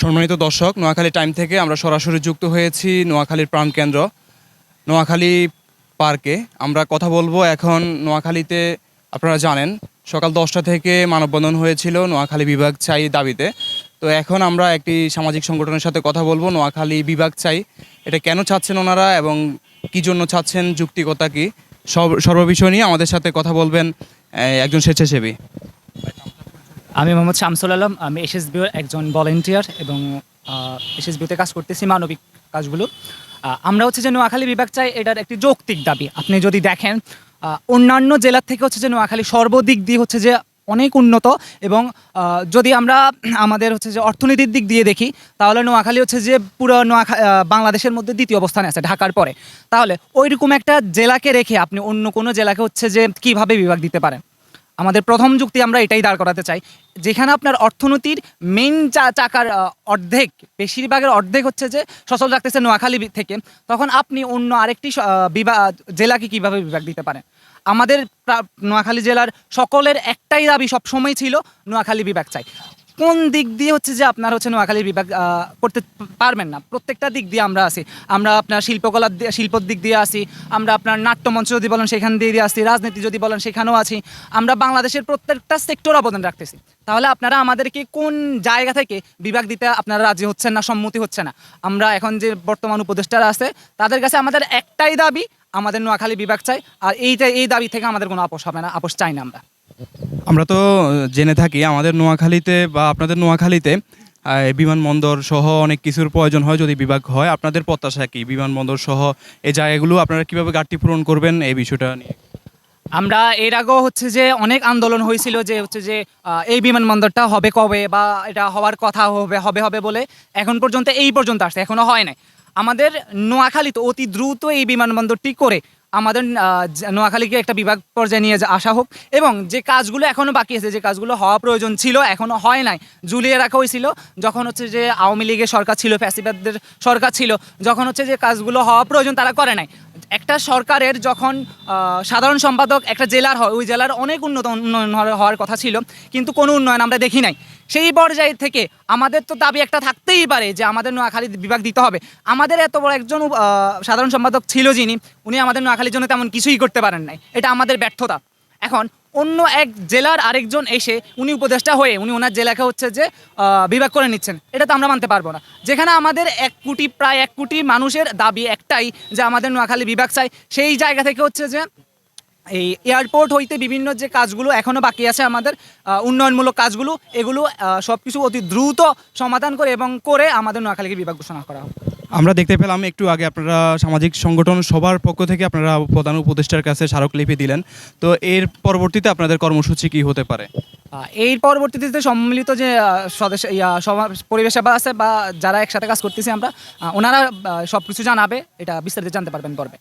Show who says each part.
Speaker 1: সম্মানিত দর্শক, নোয়াখালী টাইম থেকে আমরা সরাসরি যুক্ত হয়েছি নোয়াখালীর প্রাণকেন্দ্র নোয়াখালী পার্কে। আমরা কথা বলব এখন নোয়াখালীতে, আপনারা জানেন, সকাল দশটা থেকে মানববন্ধন হয়েছিল নোয়াখালী বিভাগ চাই দাবিতে। তো এখন আমরা একটি সামাজিক সংগঠনের সাথে কথা বলব, নোয়াখালী বিভাগ চাই। এটা কেন চাচ্ছেন ওনারা এবং কি জন্য চাচ্ছেন, যুক্তিকতা কি? সব, সর্ববিষয় নিয়ে আমাদের সাথে কথা বলবেন একজন স্বেচ্ছাসেবী।
Speaker 2: আমি মোহাম্মদ শামসুল আলম, আমি এসএসবিওর একজন ভলেন্টিয়ার এবং এসএসবিওতে কাজ করতেছি মানবিক কাজগুলো। আমরা হচ্ছে যে নোয়াখালী বিভাগ চাই এটার একটি যৌক্তিক দাবি। আপনি যদি দেখেন অন্যান্য জেলার থেকে হচ্ছে যে নোয়াখালী সর্বদিক দিয়ে হচ্ছে যে অনেক উন্নত এবং যদি আমরা আমাদের হচ্ছে যে অর্থনীতির দিক দিয়ে দেখি, তাহলে নোয়াখালী হচ্ছে যে পুরো নোয়াখা বাংলাদেশের মধ্যে দ্বিতীয় অবস্থানে আছে, ঢাকার পরে। তাহলে ওইরকম একটা জেলাকে রেখে আপনি অন্য কোনো জেলাকে হচ্ছে যে কীভাবে বিভাগ দিতে পারেন? আমাদের প্রথম যুক্তি আমরা এটাই দাঁড় করাতে চাই। যেখানে আপনার অর্থনীতির মেইন চাকার অর্ধেক, বেশিরভাগের অর্ধেক হচ্ছে যে সচল রাখতেছে নোয়াখালী থেকে। তখন আপনি অন্য আরেকটি বিভাগ জেলাকে কীভাবে বিভাগ দিতে পারেন? আমাদের নোয়াখালী জেলার সকলের একটাই দাবি সবসময় ছিল, নোয়াখালী বিভাগ চাই। কোন দিক দিয়ে হচ্ছে যে আপনার হচ্ছে নোয়াখালী বিভাগ করতে পারবেন না? প্রত্যেকটা দিক দিয়ে আমরা আছি। আমরা আপনার শিল্পকলার শিল্পর দিক দিয়ে আসি আমরা আপনার নাট্যমঞ্চ যদি বলেন, সেখান দিয়ে দিয়ে আসি রাজনীতি যদি বলেন, সেখানেও আছি। আমরা বাংলাদেশের প্রত্যেকটা সেক্টর অবদান রাখতেছি। তাহলে আপনারা আমাদেরকে কোন জায়গা থেকে বিভাগ দিতে আপনারা রাজি হচ্ছেন না, সম্মতি হচ্ছে না? আমরা এখন যে বর্তমান উপদেষ্টারা আছে, তাদের কাছে আমাদের একটাই দাবি, আমাদের নোয়াখালী বিভাগ চাই। আর এইটা এই দাবি থেকে আমাদের কোনো আপোষ হবে না, আপোষ চাই না আমরা।
Speaker 1: আমরা তো জেনে থাকি আমাদের নোয়াখালীতে বা আপনাদের নোয়াখালীতে বিমানবন্দর সহ অনেক কিছুর প্রয়োজন হয় যদি বিভাগ হয়। আপনাদের প্রত্যাশা কি? বিমানবন্দর সহ এই জায়গাগুলো আপনারা কীভাবে ঘাটতি পূরণ করবেন এই বিষয়টা নিয়ে?
Speaker 2: আমরা এর আগেও হচ্ছে যে অনেক আন্দোলন হয়েছিল যে হচ্ছে যে এই বিমানবন্দরটা হবে কবে বা এটা হওয়ার কথা হবে হবে হবে বলে এখন পর্যন্ত এই পর্যন্ত আসছে, এখনও হয় নাই। আমাদের নোয়াখালীতে অতি দ্রুত এই বিমানবন্দরটি করে আমাদের নোয়াখালীকে একটা বিভাগ পর্যায়ে নিয়ে আসা হোক। এবং যে কাজগুলো এখনও বাকি আছে, যে কাজগুলো হওয়া প্রয়োজন ছিল এখনও হয় নাই। ঝুলিয়ে রাখা হয়েছিল, যখন হচ্ছে যে আওয়ামী লীগের সরকার ছিল, ফ্যাসিবাদদের সরকার ছিল, যখন হচ্ছে যে কাজগুলো হওয়া প্রয়োজন, তারা করে নাই। একটা সরকারের যখন সাধারণ সম্পাদক একটা জেলার হয়, ওই জেলার অনেক উন্নত উন্নয়ন হওয়ার- কথা ছিল, কিন্তু কোনো উন্নয়ন আমরা দেখি নাই। সেই পর্যায়ে থেকে আমাদের তো দাবি একটা থাকতেই পারে যে আমাদের নোয়াখালী বিভাগ দিতে হবে। আমাদের এত বড় একজন সাধারণ সম্পাদক ছিল যিনি, উনি আমাদের নোয়াখালীর জন্য তেমন কিছুই করতে পারেন নাই। এটা আমাদের ব্যর্থতা। এখন অন্য এক জেলার আরেকজন এসে উনি উপদেষ্টা হয়ে উনি ওনার জেলাকে হচ্ছে যে বিভাগ করে নিচ্ছেন। এটা তো আমরা মানতে পারব না। যেখানে আমাদের এক কোটি, প্রায় এক কোটি মানুষের দাবি একটাই যে আমাদের নোয়াখালী বিভাগ চাই। সেই জায়গা থেকে হচ্ছে যে, এই এয়ারপোর্ট হইতে বিভিন্ন যে কাজগুলো এখনও বাকি আছে আমাদের উন্নয়নমূলক কাজগুলো, এগুলো সব কিছু অতি দ্রুত সমাধান করে এবং করে আমাদের নোয়াখালীকে বিভাগ ঘোষণা করা হোক।
Speaker 1: আমরা দেখতে পেলাম, একটু আগে আপনারা সামাজিক সংগঠন সবার পক্ষ থেকে আপনারা প্রধান উপদেষ্টার কাছে স্মারকলিপি দিলেন। তো এর পরবর্তীতে আপনাদের কর্মসূচি কি হতে পারে?
Speaker 2: এই পরবর্তীতে সম্মিলিত যে সদস্য পরিবেশ সেবা আছে বা যারা একসাথে কাজ করতেছি আমরা ওনারা সব কিছু জানাবে, এটা বিস্তারিত জানতে পারবেন পর্বে।